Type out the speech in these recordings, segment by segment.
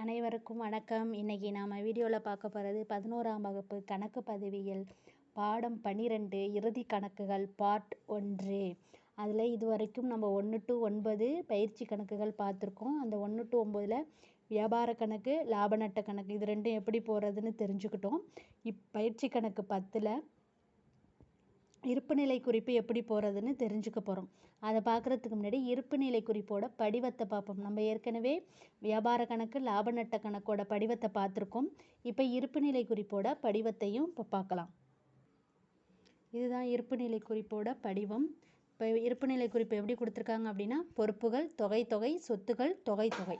அனைவருக்கும் வணக்கம். இன்றைக்கி நாம் வீடியோவில் பார்க்க போகிறது பதினோராம் வகுப்பு கணக்கு பதிவியல் பாடம் பன்னிரெண்டு இறுதி கணக்குகள் பார்ட் ஒன்று. அதில் இது வரைக்கும் நம்ம ஒன்று டு ஒன்பது பயிற்சி கணக்குகள் பார்த்துருக்கோம். அந்த ஒன்று டு ஒம்பதில் வியாபார கணக்கு லாப நட்ட கணக்கு இது ரெண்டும் எப்படி போகிறதுன்னு தெரிஞ்சுக்கிட்டோம். இப் பயிற்சி கணக்கு பத்தில் இருப்புநிலை குறிப்பு எப்படி போகிறதுன்னு தெரிஞ்சுக்க போகிறோம் அதை பார்க்குறதுக்கு முன்னாடி இருப்புநிலை குறிப்போட படிவத்தை பார்ப்போம். நம்ம ஏற்கனவே வியாபார கணக்கு லாப நட்ட கணக்கோட படிவத்தை பார்த்துருக்கோம். இப்போ இருப்புநிலை குறிப்போட படிவத்தையும் இப்போ பார்க்கலாம். இதுதான் இருப்புநிலை குறிப்போட படிவம். இப்போ இருப்புநிலை குறிப்பு எப்படி கொடுத்துருக்காங்க அப்படின்னா பொறுப்புகள் தொகை தொகை சொத்துகள் தொகை தொகை.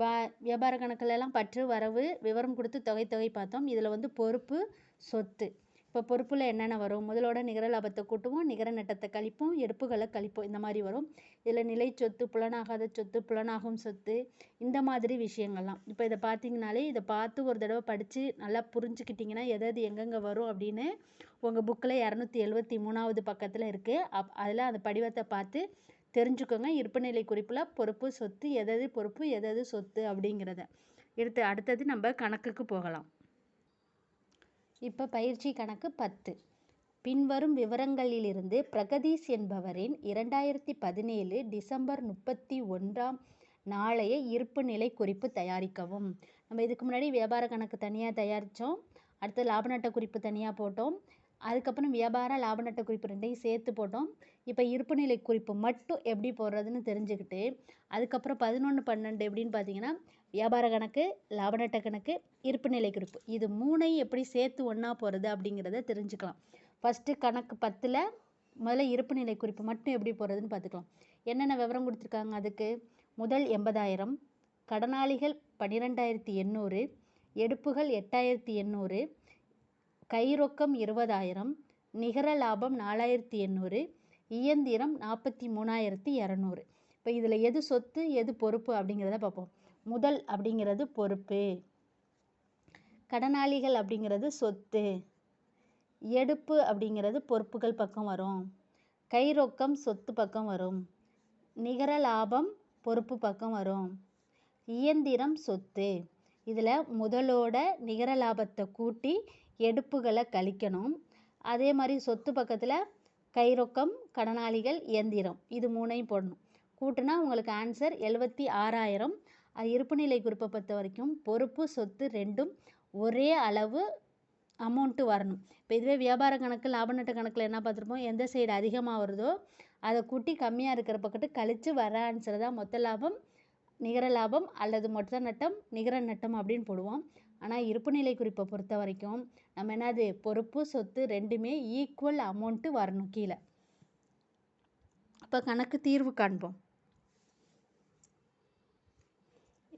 பா வியாபார கணக்குலலாம் பற்று வரவு விவரம் கொடுத்து தொகை தொகை பார்த்தோம். இதில் வந்து பொறுப்பு சொத்து. இப்போ பொறுப்பில் என்னென்ன வரும்? முதலோட நிகர லாபத்தை கூட்டுவோம் நிகர நட்டத்தை கழிப்போம் எடுப்புகளை கழிப்போம். இந்த மாதிரி வரும். இதில் நிலை சொத்து புலனாகாத சொத்து புலனாகும் சொத்து இந்த மாதிரி விஷயங்கள்லாம். இப்போ இதை பார்த்தீங்கனாலே இதை பார்த்து ஒரு தடவை படித்து நல்லா புரிஞ்சுக்கிட்டிங்கன்னா எதாவது எங்கெங்கே வரும் அப்படின்னு உங்கள் புக்கில் இரநூத்தி எழுபத்தி மூணாவது பக்கத்தில் இருக்குது அப் அதில் அந்த படிவத்தை பார்த்து தெரிஞ்சுக்கோங்க. இருப்புநிலை குறிப்பில் பொறுப்பு சொத்து எதது பொறுப்பு எதது சொத்து அப்படிங்கிறத. எடுத்து அடுத்தது நம்ம கணக்குக்கு போகலாம். இப்போ பயிற்சி கணக்கு பத்து. பின்வரும் விவரங்களிலிருந்து பிரகதீஷ் என்பவரின் இரண்டாயிரத்தி பதினேழு டிசம்பர் முப்பத்தி ஒன்றாம் நாளைய இருப்பு நிலை குறிப்பு தயாரிக்கவும். நம்ம இதுக்கு முன்னாடி வியாபார கணக்கு தனியாக தயாரித்தோம் அடுத்து லாப நட்ட குறிப்பு தனியாக போட்டோம். அதுக்கப்புறம் வியாபார லாப நட்ட குறிப்பு ரெண்டையும் சேர்த்து போட்டோம். இப்போ இருப்புநிலை குறிப்பு மட்டும் எப்படி போடுறதுன்னு தெரிஞ்சுக்கிட்டு அதுக்கப்புறம் பதினொன்று பன்னெண்டு எப்படின்னு பார்த்தீங்கன்னா வியாபார கணக்கு லாப நட்ட கணக்கு இருப்புநிலை குறிப்பு. இது மூணையும் எப்படி சேர்த்து ஒன்றா போகிறது அப்படிங்கிறத தெரிஞ்சுக்கலாம். ஃபஸ்ட்டு கணக்கு பத்தில் முதல்ல இருப்புநிலை குறிப்பு மட்டும் எப்படி போகிறதுன்னு பார்த்துக்கலாம். என்னென்ன விவரம் கொடுத்துருக்காங்க அதுக்கு? முதல் எண்பதாயிரம் கடனாளிகள் பன்னிரெண்டாயிரத்தி எண்ணூறு எடுப்புகள் எட்டாயிரத்தி எண்ணூறு கைரொக்கம் இருபதாயிரம் நிகர லாபம் நாலாயிரத்தி எண்ணூறு இயந்திரம் நாற்பத்தி மூணாயிரத்தி இரநூறு. இப்போ இதில் எது சொத்து எது பொறுப்பு அப்படிங்கிறத பார்ப்போம். முதல் அப்படிங்கிறது பொறுப்பு. கடனாளிகள் அப்படிங்கிறது சொத்து. எடுப்பு அப்படிங்கிறது பொறுப்புகள் பக்கம் வரும். கைரொக்கம் சொத்து பக்கம் வரும். நிகர லாபம் பொறுப்பு பக்கம் வரும். இயந்திரம் சொத்து. இதில் முதலோட நிகர லாபத்தை கூட்டி எடுப்புகளை கழிக்கணும். அதே மாதிரி சொத்து பக்கத்தில் கைரொக்கம் கடனாளிகள் இயந்திரம் இது மூணையும் போடணும். கூட்டினா உங்களுக்கு ஆன்சர் எழுபத்தி ஆறாயிரம். அது இருப்புநிலை குறிப்பை பொறுத்த வரைக்கும் பொறுப்பு சொத்து ரெண்டும் ஒரே அளவு அமௌண்ட்டு வரணும். இப்போ இதுவே வியாபார கணக்கு லாப நட்ட கணக்கில் என்ன பார்த்துருப்போம்? எந்த சைடு அதிகமாக வருதோ அதை கூட்டி கம்மியாக இருக்கிற பக்கத்து கழித்து வர ஆன்சர் தான் மொத்த லாபம் நிகர லாபம் அல்லது மொத்த நட்டம் நிகர நட்டம் அப்படின்னு போடுவோம். ஆனால் இருப்புநிலை குறிப்பை பொறுத்த வரைக்கும் நம்ம என்னது? பொறுப்பு சொத்து ரெண்டுமே ஈக்குவல் அமௌண்ட்டு வரணும் கீழே. அப்போ கணக்கு தீர்வு காண்போம்.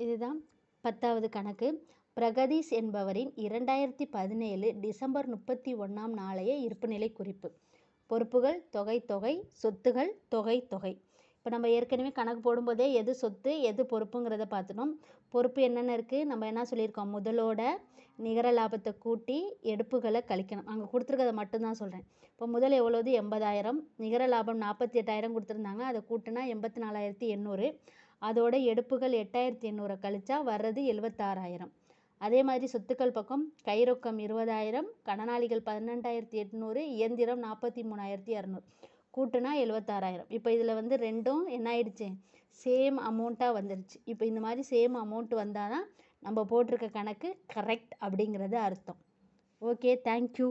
இதுதான் பத்தாவது கணக்கு. பிரகதீஷ் என்பவரின் இரண்டாயிரத்தி பதினேழு டிசம்பர் முப்பத்தி ஒன்றாம் நாளைய இருப்புநிலை குறிப்பு. பொறுப்புகள் தொகை தொகை சொத்துகள் தொகை தொகை. இப்போ நம்ம ஏற்கனவே கணக்கு போடும்போதே எது சொத்து எது பொறுப்புங்கிறத பார்த்துட்டோம். பொறுப்பு என்னென்ன இருக்குது நம்ம என்ன சொல்லியிருக்கோம்? முதலோட நிகர லாபத்தை கூட்டி எடுப்புகளை கழிக்கணும். அங்கே கொடுத்துருக்கதை மட்டும்தான் சொல்கிறேன் இப்போ முதல் எவ்வளோது எண்பதாயிரம். நிகர லாபம் நாற்பத்தி எட்டாயிரம் கொடுத்துருந்தாங்க. அதை கூட்டினா எண்பத்தி நாலாயிரத்தி எண்ணூறு. அதோட எடுப்புகள் எட்டாயிரத்தி எண்ணூறை கழிச்சா வர்றது எழுபத்தாறாயிரம் அதே மாதிரி சொத்துக்கள் பக்கம் கைரொக்கம் இருபதாயிரம் கடனாளிகள் பன்னெண்டாயிரத்தி எட்நூறு இயந்திரம் நாற்பத்தி மூணாயிரத்தி இரநூறு கூட்டுனா எழுபத்தாறாயிரம் இப்போ இதில் வந்து ரெண்டும் என்ன ஆயிடுச்சு? சேம் அமௌண்ட்டாக வந்துருச்சு. இப்போ இந்த மாதிரி சேம் அமௌண்ட் வந்தால் தான் நம்ம போட்டிருக்க கணக்கு கரெக்ட் அப்படிங்கிறது அர்த்தம். Okay thank you